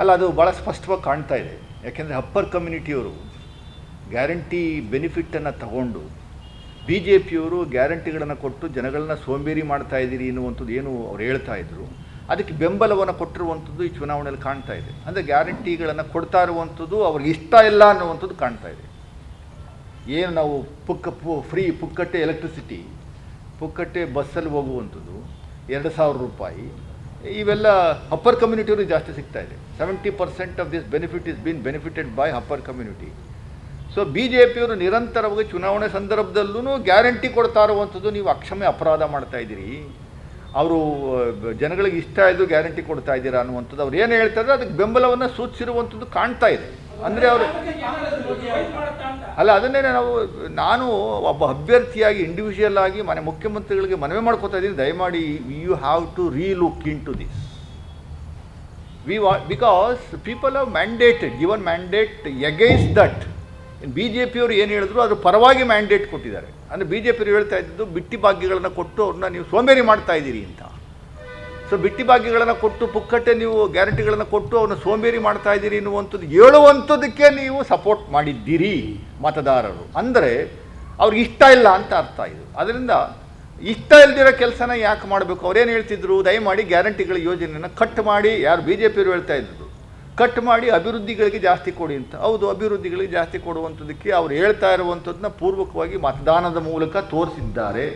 ಅಲ್ಲ, ಅದು ಭಾಳ ಸ್ಪಷ್ಟವಾಗಿ ಕಾಣ್ತಾ ಇದೆ. ಯಾಕೆಂದರೆ ಅಪ್ಪರ್ ಕಮ್ಯುನಿಟಿಯವರು ಗ್ಯಾರಂಟಿ ಬೆನಿಫಿಟನ್ನು ತಗೊಂಡು ಬಿ ಜೆ ಪಿಯವರು ಗ್ಯಾರಂಟಿಗಳನ್ನು ಕೊಟ್ಟು ಜನಗಳನ್ನ ಸೋಂಬೇರಿ ಮಾಡ್ತಾ ಇದ್ದೀರಿ ಎನ್ನುವಂಥದ್ದು ಏನು ಅವ್ರು ಹೇಳ್ತಾ ಇದ್ದರು ಅದಕ್ಕೆ ಬೆಂಬಲವನ್ನು ಕೊಟ್ಟಿರುವಂಥದ್ದು ಈ ಚುನಾವಣೆಯಲ್ಲಿ ಕಾಣ್ತಾ ಇದೆ. ಅಂದರೆ ಗ್ಯಾರಂಟಿಗಳನ್ನು ಕೊಡ್ತಾ ಇರುವಂಥದ್ದು ಅವ್ರಿಗೆ ಇಷ್ಟ ಇಲ್ಲ ಅನ್ನುವಂಥದ್ದು ಕಾಣ್ತಾ ಇದೆ. ಏನು ನಾವು ಪುಕ್ಕ ಫ್ರೀ ಪುಕ್ಕಟ್ಟೆ ಎಲೆಕ್ಟ್ರಿಸಿಟಿ ಪುಕ್ಕಟ್ಟೆ ಬಸ್ಸಲ್ಲಿ ಹೋಗುವಂಥದ್ದು, ಎರಡು ಸಾವಿರ ರೂಪಾಯಿ, ಇವೆಲ್ಲ ಅಪ್ಪರ್ ಕಮ್ಯುನಿಟಿಯವರು ಜಾಸ್ತಿ ಸಿಗ್ತಾ ಇದೆ. Seventy percent of this benefit is been benefited by upper community so B J ಪಿಯವರು ನಿರಂತರವಾಗಿ ಚುನಾವಣೆ ಸಂದರ್ಭದಲ್ಲೂ ಗ್ಯಾರಂಟಿ ಕೊಡ್ತಾ ಇರುವಂಥದ್ದು ನೀವು ಅಕ್ಷಮ್ಯ ಅಪರಾಧ ಮಾಡ್ತಾ ಇದ್ದೀರಿ. ಅವರು ಜನಗಳಿಗೆ ಇಷ್ಟ ಇದ್ದು ಗ್ಯಾರಂಟಿ ಕೊಡ್ತಾ ಇದ್ದೀರಾ ಅನ್ನುವಂಥದ್ದು ಅವ್ರು ಏನು ಹೇಳ್ತಾರೆ ಅದಕ್ಕೆ ಬೆಂಬಲವನ್ನು ಸೂಚಿಸಿರುವಂಥದ್ದು ಕಾಣ್ತಾ ಇದೆ. ಅಂದರೆ ಅವರು ಅಲ್ಲ ಅದನ್ನೇ ನಾವು ನಾನು ಒಬ್ಬ ಅಭ್ಯರ್ಥಿಯಾಗಿ ಇಂಡಿವಿಜುವಲ್ ಆಗಿ ಮನೆ ಮುಖ್ಯಮಂತ್ರಿಗಳಿಗೆ ಮನವಿ ಮಾಡ್ಕೋತಾ ಇದ್ದೀನಿ. ದಯಮಾಡಿ you have to relook in to this V ವಾ because people have mandated given mandate against that B J ಪಿಯವರು ಏನು ಹೇಳಿದ್ರು, ಅದ್ರ ಪರವಾಗಿ ಮ್ಯಾಂಡೇಟ್ ಕೊಟ್ಟಿದ್ದಾರೆ. ಅಂದರೆ ಬಿ ಜೆ ಪಿಯವರು ಹೇಳ್ತಾ ಇದ್ದಿದ್ದು ಬಿಟ್ಟಿ ಭಾಗ್ಯಗಳನ್ನು ಕೊಟ್ಟು ಅವ್ರನ್ನ ನೀವು ಸೋಮೇರಿ ಮಾಡ್ತಾ ಇದ್ದೀರಿ ಅಂತ. ಸೊ ಬಿಟ್ಟಿ ಭಾಗ್ಯಗಳನ್ನು ಕೊಟ್ಟು, ಪುಕ್ಕಟ್ಟೆ ನೀವು ಗ್ಯಾರಂಟಿಗಳನ್ನು ಕೊಟ್ಟು ಅವನು ಸೋಂಬೇರಿ ಮಾಡ್ತಾ ಇದ್ದೀರಿ ಎನ್ನುವಂಥದ್ದು, ಹೇಳುವಂಥದ್ದಕ್ಕೆ ನೀವು ಸಪೋರ್ಟ್ ಮಾಡಿದ್ದೀರಿ ಮತದಾರರು. ಅಂದರೆ, ಅವ್ರಿಗೆ ಇಷ್ಟ ಇಲ್ಲ ಅಂತ ಅರ್ಥ ಇದು. ಅದರಿಂದ, ಇಷ್ಟ ಇಲ್ದಿರೋ ಕೆಲಸನ ಯಾಕೆ ಮಾಡಬೇಕು? ಅವ್ರೇನು ಹೇಳ್ತಿದ್ರು? ದಯಮಾಡಿ ಗ್ಯಾರಂಟಿಗಳ ಯೋಜನೆಯನ್ನು ಕಟ್ ಮಾಡಿ, ಯಾರು ಬಿ ಜೆ ಪಿಯವರು ಹೇಳ್ತಾ ಇದ್ದರು ಕಟ್ ಮಾಡಿ ಅಭಿವೃದ್ಧಿಗಳಿಗೆ ಜಾಸ್ತಿ ಕೊಡಿ ಅಂತ. ಹೌದು, ಅಭಿವೃದ್ಧಿಗಳಿಗೆ ಜಾಸ್ತಿ ಕೊಡುವಂಥದ್ದಕ್ಕೆ ಅವ್ರು ಹೇಳ್ತಾ ಇರುವಂಥದ್ದನ್ನ ಪೂರ್ವಕವಾಗಿ ಮತದಾನದ ಮೂಲಕ ತೋರಿಸಿದ್ದಾರೆ.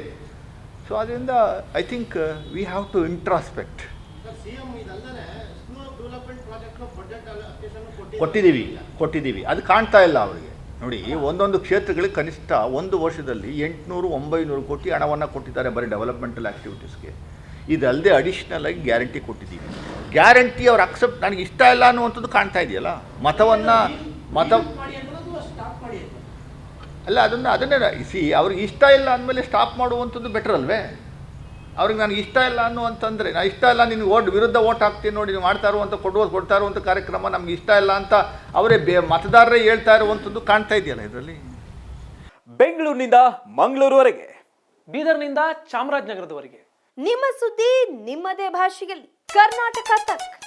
ಸೊ ಅದರಿಂದ I think we have to introspect ಕೊಟ್ಟಿದ್ದೀವಿ. ಕೊಟ್ಟಿದ್ದೀವಿ ಅದು ಕಾಣ್ತಾ ಇಲ್ಲ ಅವರಿಗೆ. ನೋಡಿ ಒಂದೊಂದು ಕ್ಷೇತ್ರಗಳಿಗೆ ಕನಿಷ್ಠ ಒಂದು ವರ್ಷದಲ್ಲಿ ಎಂಟುನೂರು ಒಂಬೈನೂರು ಕೋಟಿ ಹಣವನ್ನು ಕೊಟ್ಟಿದ್ದಾರೆ ಬರೀ ಡೆವಲಪ್ಮೆಂಟಲ್ ಆ್ಯಕ್ಟಿವಿಟೀಸ್ಗೆ ಇದಲ್ಲದೆ ಅಡಿಷ್ನಲ್ ಆಗಿ ಗ್ಯಾರಂಟಿ ಕೊಟ್ಟಿದ್ದೀವಿ. ಗ್ಯಾರಂಟಿ ಅವ್ರು ಅಕ್ಸೆಪ್ಟ್ ನನಗೆ ಇಷ್ಟ ಇಲ್ಲ ಅನ್ನುವಂಥದ್ದು ಕಾಣ್ತಾ ಇದೆಯಲ್ಲ? ಮತವನ್ನು ಮತ ಮಾಡಿ ಅನ್ನೋದು ಸ್ಟಾಪ್ ಮಾಡಿ ಅಂತ ಅಲ್ಲ ಅದನ್ನು ಅದನ್ನೇ ಸಿ ಅವ್ರಿಗೆ ಇಷ್ಟ ಇಲ್ಲ ಅಂದಮೇಲೆ ಸ್ಟಾಪ್ ಮಾಡುವಂಥದ್ದು ಬೆಟರ್ ಅಲ್ವೇ? ಅವ್ರಿಗೆ ನನಗೆ ಇಷ್ಟ ಇಲ್ಲ ಅನ್ನುವಂತಂದರೆ ನಾ ಇಷ್ಟ ಇಲ್ಲ ನಿನಗೆ ಓಟ್ ವಿರುದ್ಧ ಓಟ್ ಹಾಕ್ತೀನಿ ನೋಡಿ ನೀವು ಮಾಡ್ತಾ ಇರುವಂಥ ಕೊಡುವ ಕೊಡ್ತಾ ಇರುವಂಥ ಕಾರ್ಯಕ್ರಮ ನಮ್ಗೆ ಇಷ್ಟ ಇಲ್ಲ ಅಂತ ಅವರೇ ಬೇ ಮತದಾರರೇ ಹೇಳ್ತಾ ಇರುವಂಥದ್ದು ಕಾಣ್ತಾ ಇದೆಯಲ್ಲ ಇದರಲ್ಲಿ? ಬೆಂಗಳೂರಿನಿಂದ ಮಂಗಳೂರುವರೆಗೆ. ಬೀದರ್ನಿಂದ ಚಾಮರಾಜನಗರದವರೆಗೆ. ನಿಮ್ಮ ಸುದ್ದಿ ನಿಮ್ಮದೇ ಭಾಷೆಯಲ್ಲಿ. ಕರ್ನಾಟಕ ತಕ್.